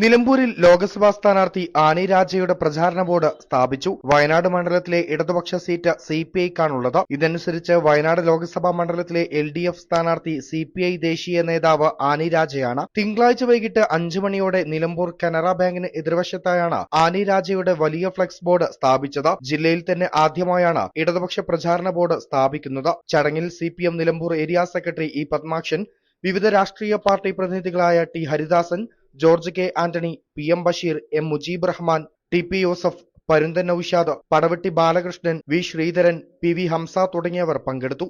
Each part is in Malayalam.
നിലമ്പൂരിൽ ലോക്സഭാ സ്ഥാനാർത്ഥി ആനി രാജയുടെ പ്രചാരണ ബോർഡ് സ്ഥാപിച്ചു. വയനാട് മണ്ഡലത്തിലെ ഇടതുപക്ഷ സീറ്റ് സി പി ഐക്കാണുള്ളത്. ഇതനുസരിച്ച് വയനാട് ലോക്സഭാ മണ്ഡലത്തിലെ എൽ ഡി എഫ് സ്ഥാനാർത്ഥി സി പി ഐ ദേശീയ നേതാവ് ആനി രാജയാണ്. തിങ്കളാഴ്ച വൈകിട്ട് അഞ്ചു മണിയോടെ നിലമ്പൂർ കനറ ബാങ്കിന് എതിർവശത്തായാണ് ആനി രാജയുടെ വലിയ ഫ്ലക്സ് ബോർഡ് സ്ഥാപിച്ചത്. ജില്ലയിൽ തന്നെ ആദ്യമായാണ് ഇടതുപക്ഷ പ്രചാരണ ബോർഡ് സ്ഥാപിക്കുന്നത്. ചടങ്ങിൽ C P M Nilambur area secretary E Padmakshan വിവിധ രാഷ്ട്രീയ party പ്രതിനിധികളായ T Haridasan George K Antony P M Basheer M Mujeeb Rahman T P Yusuf Parunthan Naushad Padavatti Balakrishnan V Sreedharan P V Hamsa തുടങ്ങിയവർ പങ്കെടുത്തു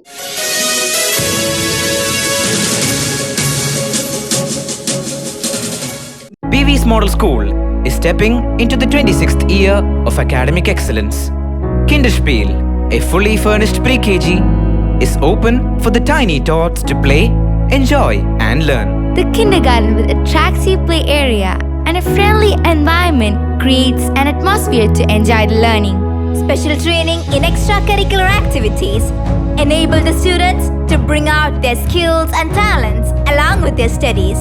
PV's Model School is stepping into the 26th year of academic excellence. Kinderspiel, a fully furnished pre KG, is open for the tiny tots to play, enjoy, and learn. The kindergarten with attractive play area and a friendly environment creates an atmosphere to enjoy the learning. Special training in extracurricular activities enable the students to bring out their skills and talents along with their studies.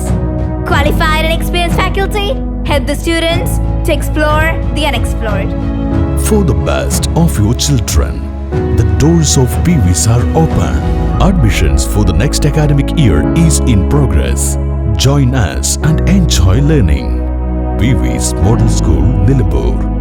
Qualified and experienced faculty help the students to explore the unexplored. For the best of your children, the doors of PVs are open. Admissions for the next academic year is in progress. Join us and enjoy learning. PV's Model School, Nilambur.